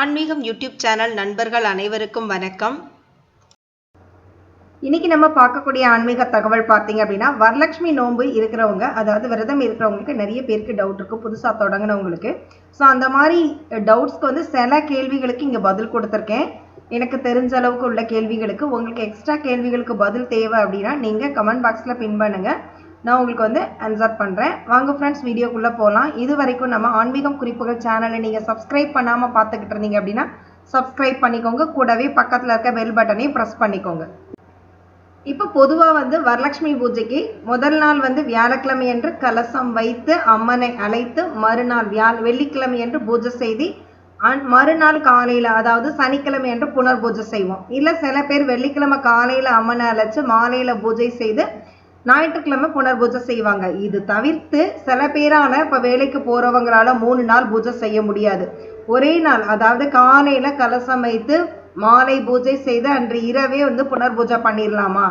ஆன்மீகம் YouTube channel நண்பர்கள் அனைவருக்கும் வணக்கம். இன்னைக்கு நம்ம பார்க்கக்கூடிய ஆன்மீக தகவல் பார்த்தீங்க அப்படின்னா வரலட்சுமி நோன்பு இருக்கிறவங்க அதாவது விரதம் இருக்கிறவங்களுக்கு நிறைய பேருக்கு டவுட் இருக்கும் புதுசாக தொடங்கினவங்களுக்கு. ஸோ அந்த மாதிரி டவுட்ஸ்க்கு வந்து சில கேள்விகளுக்கு இங்கே பதில் கொடுத்துருக்கேன். எனக்கு தெரிஞ்ச அளவுக்கு உள்ள கேள்விகளுக்கு உங்களுக்கு எக்ஸ்ட்ரா கேள்விகளுக்கு பதில் தேவை அப்படின்னா நீங்கள் கமெண்ட் பாக்ஸில் பின் பண்ணுங்கள் நான் உங்களுக்கு வந்து ஆன்சர் பண்ணுறேன் வாங்க ஃப்ரெண்ட்ஸ் வீடியோக்குள்ளே போகலாம் இது வரைக்கும் நம்ம ஆன்மீகம் குறிப்புகள் சேனலை நீங்கள் சப்ஸ்கிரைப் பண்ணாமல் பார்த்துக்கிட்டு இருந்தீங்க அப்படின்னா சப்ஸ்கிரைப் பண்ணிக்கோங்க. கூடவே பக்கத்தில் இருக்க பெல் பட்டனையும் ப்ரெஸ் பண்ணிக்கோங்க. இப்போ பொதுவாக வந்து வரலட்சுமி பூஜைக்கு முதல் நாள் வந்து வியாழக்கிழமை என்று கலசம் வைத்து அம்மனை அழைத்து மறுநாள் வியா வெள்ளிக்கிழமை என்று பூஜை செய்து மறுநாள் காலையில் அதாவது சனிக்கிழமை என்று புனர் பூஜை செய்வோம். இல்லை சில பேர் வெள்ளிக்கிழமை காலையில் அம்மனை அழைச்சி மாலையில் பூஜை செய்து ஞாயிற்றுக்கிழமை புனர் பூஜை செய்வாங்க. இது தவிர்த்து சில பேரால இப்போ வேலைக்கு போகிறவங்களால மூணு நாள் பூஜை செய்ய முடியாது. ஒரே நாள் அதாவது காலையில் கலசம் வைத்து மாலை பூஜை செய்து அன்று இரவே வந்து புனர் பூஜை பண்ணிடலாமா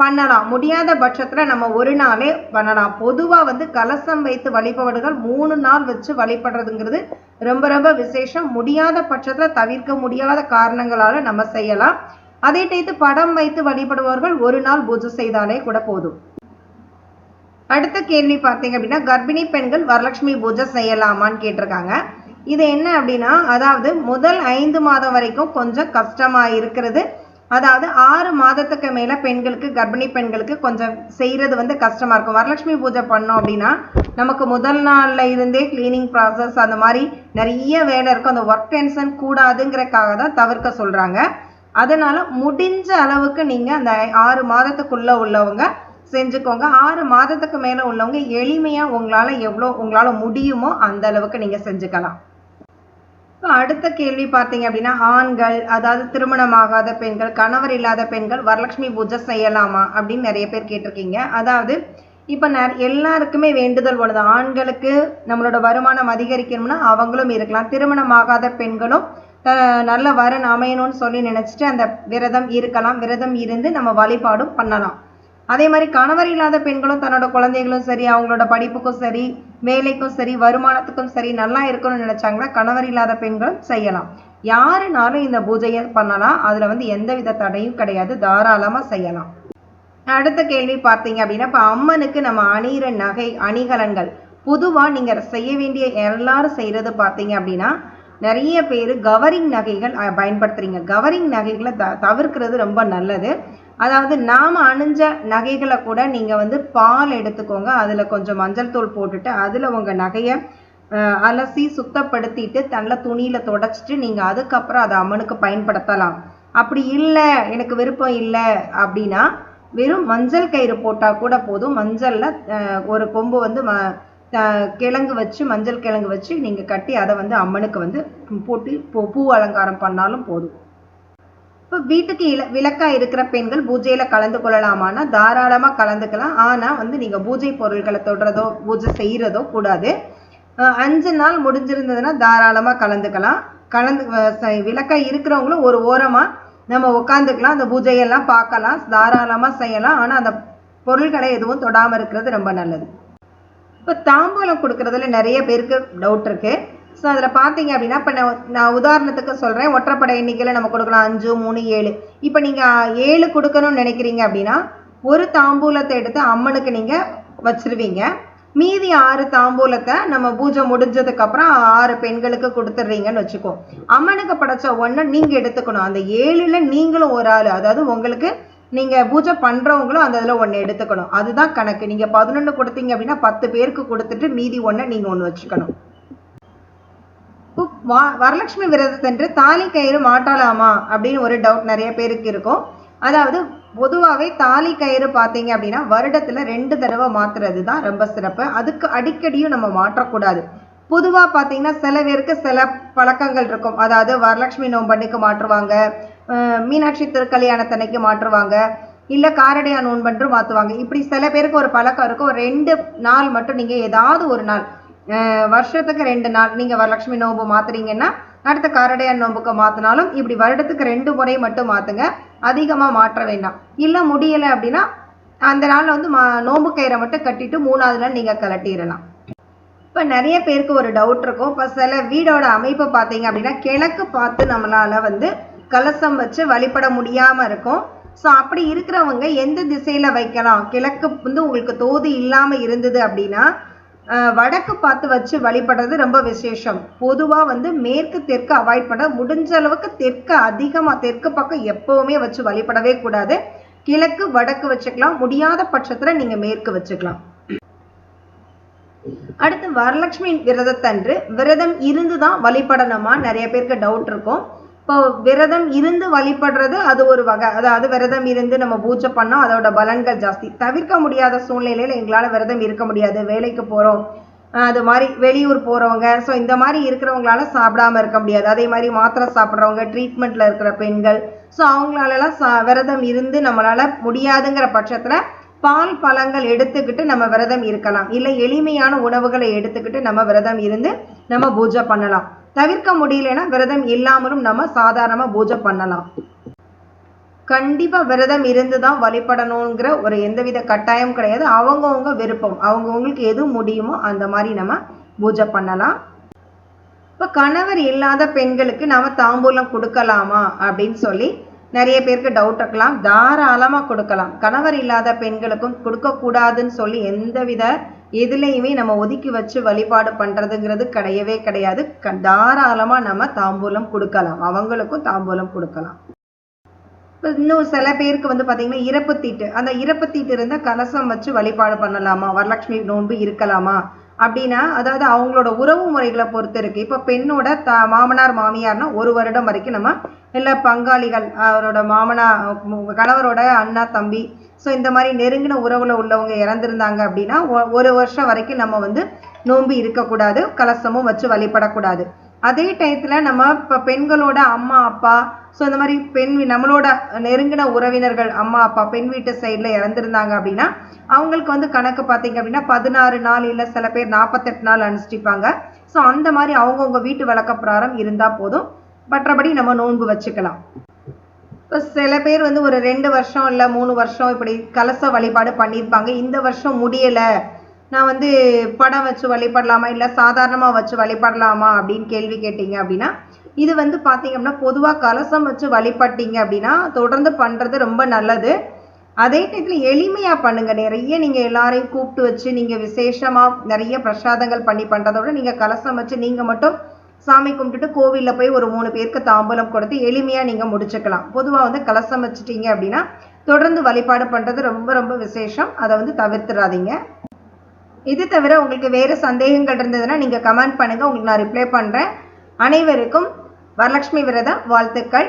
பண்ணலாம். முடியாத பட்சத்தில் நம்ம ஒரு நாளே பண்ணலாம். பொதுவாக வந்து கலசம் வைத்து வழிபவர்கள் மூணு நாள் வச்சு வழிபடுறதுங்கிறது ரொம்ப ரொம்ப விசேஷம். முடியாத பட்சத்தில் தவிர்க்க முடியாத காரணங்களால நம்ம செய்யலாம். அதே டைத்து படம் வைத்து வழிபடுபவர்கள் ஒரு நாள் பூஜை செய்தாலே கூட போதும். அடுத்த கேள்வி பார்த்தீங்க அப்படின்னா கர்ப்பிணி பெண்கள் வரலட்சுமி பூஜை செய்யலாமான்னு கேட்டிருக்காங்க. இது என்ன அப்படின்னா அதாவது முதல் ஐந்து மாதம் வரைக்கும் கொஞ்சம் கஷ்டமாக இருக்கிறது. அதாவது ஆறு மாதத்துக்கு மேலே பெண்களுக்கு கர்ப்பிணி பெண்களுக்கு கொஞ்சம் செய்கிறது வந்து கஷ்டமாக இருக்கும். வரலட்சுமி பூஜை பண்ணோம் அப்படின்னா நமக்கு முதல் நாளில் இருந்தே கிளீனிங் ப்ராசஸ் அந்த மாதிரி நிறைய வேலை இருக்கும். அந்த ஒர்க் டென்ஷன் கூடாதுங்கிறக்காக தான் தவிர்க்க சொல்கிறாங்க அதனால் முடிஞ்ச அளவுக்கு நீங்கள் அந்த ஆறு மாதத்துக்குள்ளே உள்ளவங்க செஞ்சுக்கோங்க. ஆறு மாதத்துக்கு மேல உள்ளவங்க எளிமையா உங்களால எவ்வளோ உங்களால முடியுமோ அந்த அளவுக்கு நீங்க செஞ்சுக்கலாம். அடுத்த கேள்வி பார்த்தீங்க அப்படின்னா ஆண்கள் அதாவது திருமணமாகாத பெண்கள் கணவர் இல்லாத பெண்கள் வரலட்சுமி பூஜை செய்யலாமா அப்படின்னு நிறைய பேர் கேட்டிருக்கீங்க. அதாவது இப்போ ந எல்லாருக்குமே வேண்டுதல் ஒன்று ஆண்களுக்கு நம்மளோட வருமானம் அதிகரிக்கணும்னா அவங்களும் இருக்கலாம். திருமணமாகாத பெண்களும் நல்ல வரன் அமையணும்னு சொல்லி நினைச்சிட்டு அந்த விரதம் இருக்கலாம். விரதம் இருந்து நம்ம வழிபாடும் பண்ணலாம். அதே மாதிரி கணவர் இல்லாத பெண்களும் தன்னோட குழந்தைகளும் சரி அவங்களோட படிப்புக்கும் சரி வேலைக்கும் சரி வருமானத்துக்கும் சரி நல்லா இருக்கணும்னு நினைச்சாங்கன்னா கணவர் இல்லாத பெண்களும் செய்யலாம். யாருனாலும் இந்த பூஜையை பண்ணலாம். அதுல வந்து எந்தவித தடையும் கிடையாது. தாராளமா செய்யலாம். அடுத்த கேள்வி பார்த்தீங்க அப்படின்னா இப்போ அம்மனுக்கு நம்ம அணிகிற நகை அணிகலன்கள். பொதுவாக நீங்கள் செய்ய வேண்டிய எல்லாரும் செய்கிறது பார்த்தீங்க அப்படின்னா நிறைய பேர் கவரிங் நகைகள் அஹ், பயன்படுத்துறீங்க. கவரிங் நகைகளை த தவிர்க்கிறது ரொம்ப நல்லது. அதாவது நாம் அணிஞ்ச நகைகளை கூட நீங்கள் வந்து பால் எடுத்துக்கோங்க. அதில் கொஞ்சம் மஞ்சள் தூள் போட்டுட்டு அதில் உங்கள் நகையை அலசி சுத்தப்படுத்திட்டு நல்ல துணியில் தொடச்சிட்டு நீங்கள் அதுக்கப்புறம் அதை அம்மனுக்கு பயன்படுத்தலாம். அப்படி இல்லை எனக்கு விருப்பம் இல்லை அப்படின்னா வெறும் மஞ்சள் கயிறு போட்டால் கூட போதும். மஞ்சளில் ஒரு கொம்பு வந்து ம த- கிழங்கு வச்சு மஞ்சள் கிழங்கு வச்சு நீங்கள் கட்டி அதை வந்து அம்மனுக்கு வந்து போட்டு பூ அலங்காரம் பண்ணாலும் போதும். இப்போ வீட்டுக்கு இல விளக்கா இருக்கிற பெண்கள் பூஜையில கலந்து கொள்ளலாமான்னா தாராளமா கலந்துக்கலாம். ஆனா வந்து நீங்க பூஜை பொருட்களை தொடுறதோ பூஜை செய்யறதோ கூடாது. அஞ்சு நாள் முடிஞ்சிருந்ததுன்னா தாராளமா கலந்துக்கலாம். கலந்து அஹ் விளக்கா இருக்கிறவங்களும் ஒரு ஓரமா நம்ம உட்காந்துக்கலாம் அந்த பூஜையெல்லாம் பார்க்கலாம். தாராளமா செய்யலாம். ஆனா அந்த பொருள்களை எதுவும் தொடாம இருக்கிறது ரொம்ப நல்லது. இப்போ தாம்பூலம் கொடுக்கறதுல நிறைய பேருக்கு டவுட் இருக்கு. ஸோ அதில் பார்த்தீங்க அப்படின்னா இப்போ நான் நான் உதாரணத்துக்கு சொல்கிறேன் ஒற்றைப்படை எண்ணிக்கையில் நம்ம கொடுக்கலாம். அஞ்சு மூணு ஏழு. இப்போ நீங்கள் ஏழு கொடுக்கணும்னு நினைக்கிறீங்க அப்படின்னா ஒரு தாம்பூலத்தை எடுத்து அம்மனுக்கு நீங்கள் வச்சிருவீங்க. மீதி ஆறு தாம்பூலத்தை நம்ம பூஜை முடிஞ்சதுக்கு அப்புறம் ஆறு பெண்களுக்கு கொடுத்துட்றீங்கன்னு வச்சுக்கோ. அம்மனுக்கு படைச்ச ஒன்றை நீங்கள் எடுத்துக்கணும். அந்த ஏழுல நீங்களும் ஒரு ஆள். அதாவது உங்களுக்கு நீங்கள் பூஜை பண்ணுறவங்களும் அந்த இதில் ஒன்று எடுத்துக்கணும். அதுதான் கணக்கு. நீங்கள் பதினொன்று கொடுத்தீங்க அப்படின்னா பத்து பேருக்கு கொடுத்துட்டு மீதி ஒண்ணை நீங்கள் ஒன்று வச்சுக்கணும். வா- வரலட்சுமி விரதத்தன்று தாலி கயிறு மாட்டலாமா அப்படின்னு ஒரு டவுட் நிறைய பேருக்கு இருக்கும். அதாவது பொதுவாகவே தாலி கயிறு பார்த்தீங்க அப்படின்னா வருடத்தில் ரெண்டு தடவை மாற்றுறது தான் ரொம்ப சிறப்பு. அதுக்கு அடிக்கடியும் நம்ம மாற்றக்கூடாது. பொதுவாக பார்த்தீங்கன்னா சில பேருக்கு சில பழக்கங்கள் இருக்கும். அதாவது வரலட்சுமி நோன்பன்னைக்கு மாற்றுவாங்க. மீனாட்சி திருக்கல்யாணத்தன்னைக்கு மாற்றுவாங்க. இல்லை காரடையா நோன்பன்று மாற்றுவாங்க இப்படி சில பேருக்கு ஒரு பழக்கம் இருக்கும். ஒரு ரெண்டு நாள் மட்டும் நீங்கள் ஏதாவது ஒரு நாள் வருஷத்துக்கு ரெண்டு நாள் நீங்கள் வரலட்சுமி நோன்பு மாத்துறீங்கன்னா அடுத்த கரடையான் நோன்புக்கு மாற்றினாலும் இப்படி வருடத்துக்கு ரெண்டு முறை மட்டும் மாற்றுங்க அதிகமாக மாற்ற வேண்டாம். இல்லை முடியலை அப்படின்னா அந்த நாளில் வந்து மா நோன்பு கயிறை மட்டும் கட்டிட்டு மூணாவது நாள் நீங்கள் கலட்டிடலாம் இப்போ நிறைய பேருக்கு ஒரு டவுட் இருக்கும். இப்போ சில வீடோட அமைப்பை பார்த்தீங்க அப்படின்னா கிழக்கு பார்த்து நம்மளால வந்து கலசம் வச்சு வழிபட முடியாமல் இருக்கும். ஸோ அப்படி இருக்கிறவங்க எந்த திசையில் வைக்கலாம்? கிழக்கு வந்து உங்களுக்கு தோது இல்லாமல் இருந்தது அப்படின்னா வடக்கு பார்த்து வச்சு வழிபடுறது ரொம்ப விசேஷம். பொதுவாக வந்து மேற்கு தெற்கு அவாய்ட் பண்ண முடிஞ்ச அளவுக்கு தெற்கு அதிகமாக தெற்கு பக்கம் எப்போவுமே வச்சு வழிபடவே கூடாது. கிழக்கு வடக்கு வச்சுக்கலாம். முடியாத பட்சத்தில் நீங்கள் மேற்கு வச்சுக்கலாம். அடுத்து வரலட்சுமி விரதத்தன்று. விரதம் இருந்து தான் வழிபடணுமா? நிறைய பேருக்கு டவுட் இருக்கும். இப்போ விரதம் இருந்து வழிபடுறது அது ஒரு வகை. அதாவது விரதம் இருந்து நம்ம பூஜை பண்ணோம் அதோட பலன்கள் ஜாஸ்தி. தவிர்க்க முடியாத சூழ்நிலையில எங்களால் விரதம் இருக்க முடியாது. வேலைக்கு போகிறோம் அது மாதிரி வெளியூர் போகிறவங்க ஸோ இந்த மாதிரி இருக்கிறவங்களால சாப்பிடாம இருக்க முடியாது. அதே மாதிரி மாத்திரை சாப்பிட்றவங்க ட்ரீட்மெண்ட்டில் இருக்கிற பெண்கள் ஸோ அவங்களாலலாம் சா விரதம் இருந்து நம்மளால முடியாதுங்கிற பட்சத்தில் பால் பழங்கள் எடுத்துக்கிட்டு நம்ம விரதம் இருக்கலாம். இல்லை எளிமையான உணவுகளை எடுத்துக்கிட்டு நம்ம விரதம் இருந்து நம்ம பூஜை பண்ணலாம். தவிர்க்க முடியலன்னா விரதம் இல்லாமலும் நம்ம சாதாரணமாக பூஜை பண்ணலாம். கண்டிப்பா விரதம் இருந்து தான் வழிபடணுங்கிற ஒரு எந்தவித கட்டாயம் கிடையாது. அவங்கவுங்க விருப்பம். அவங்கவுங்களுக்கு எது முடியுமோ அந்த மாதிரி நம்ம பூஜை பண்ணலாம். இப்போ கணவர் இல்லாத பெண்களுக்கு நம்ம தாம்பூலம் கொடுக்கலாமா அப்படின்னு சொல்லி நிறைய பேருக்கு டவுட் இருக்கலாம். தாராளமாக கொடுக்கலாம். கணவர் இல்லாத பெண்களுக்கும் கொடுக்கக்கூடாதுன்னு சொல்லி எந்தவித எதுலேயுமே நம்ம ஒதுக்கி வச்சு வழிபாடு பண்ணுறதுங்கிறது கிடையவே கிடையாது. க தாராளமாக நம்ம தாம்பூலம் கொடுக்கலாம். அவங்களுக்கும் தாம்பூலம் கொடுக்கலாம். இப்போ இன்னும் சில பேருக்கு வந்து பார்த்தீங்கன்னா இறப்பு தீட்டு. அந்த இறப்பு தீட்டு இருந்தால் கலசம் வச்சு வழிபாடு பண்ணலாமா? வரலட்சுமி நோன்பு இருக்கலாமா? அப்படின்னா அதாவது அவங்களோட உறவு முறைகளை பொறுத்து இருக்கு. இப்போ பெண்ணோட த மாமனார் மாமியார்னா ஒரு வருடம் வரைக்கும் நம்ம இல்லை பங்காளிகள் அவரோட மாமனா கணவரோட அண்ணா தம்பி. ஸோ இந்த மாதிரி நெருங்கின உறவில் உள்ளவங்க இறந்துருந்தாங்க அப்படின்னா ஒரு வருஷம் வரைக்கும் நம்ம வந்து நோம்பி இருக்கக்கூடாது கலசமும் வச்சு வழிபடக்கூடாது. அதே டயத்தில் நம்ம இப்போ பெண்களோட அம்மா அப்பா ஸோ இந்த மாதிரி பெண் நம்மளோட நெருங்கின உறவினர்கள் அம்மா அப்பா பெண் வீட்டு சைடில் இறந்துருந்தாங்க அப்படின்னா அவங்களுக்கு வந்து கணக்கு பார்த்தீங்க அப்படின்னா பதினாறு நாள் இல்லை சில பேர் நாற்பத்தெட்டு நாள் அனுஷ்டிப்பாங்க. ஸோ அந்த மாதிரி அவங்கவுங்க வீட்டு வழக்க இருந்தால் போதும். மற்றபடி நம்ம நோன்பு வச்சுக்கலாம். இப்போ சில பேர் வந்து ஒரு ரெண்டு வருஷம் இல்லை மூணு வருஷம் இப்படி கலச வழிபாடு பண்ணியிருப்பாங்க. இந்த வருஷம் முடியலை. நான் வந்து படம் வச்சு வழிபடலாமா? இல்லை சாதாரணமாக வச்சு வழிபடலாமா? அப்படின்னு கேள்வி கேட்டீங்க அப்படின்னா இது வந்து பார்த்தீங்க அப்படின்னா பொதுவாக கலசம் வச்சு வழிபட்டீங்க அப்படின்னா தொடர்ந்து பண்ணுறது ரொம்ப நல்லது. அதே டயத்தில் எளிமையாக பண்ணுங்கள் நிறைய நீங்கள் எல்லாரையும் கூப்பிட்டு வச்சு நீங்கள் விசேஷமாக நிறைய பிரசாதங்கள் பண்ணி பண்ணுறத விட நீங்கள் கலசம் வச்சு நீங்கள் மட்டும் சாமி கும்பிட்டுட்டு கோவிலில் போய் ஒரு மூணு பேருக்கு தாம்பூலம் கொடுத்து எளிமையாக நீங்கள் முடிச்சுக்கலாம். பொதுவாக வந்து கலசம் வச்சுட்டீங்க அப்படின்னா தொடர்ந்து வழிபாடு பண்ணுறது ரொம்ப ரொம்ப விசேஷம். அதை வந்து தவிர்த்துறாதீங்க. இது தவிர உங்களுக்கு வேறு சந்தேகங்கள் இருந்ததுன்னா நீங்கள் கமெண்ட் பண்ணுங்கள் உங்களுக்கு நான் ரிப்ளை பண்ணுறேன் அனைவருக்கும் வரலட்சுமி விரதம் வாழ்த்துக்கள்.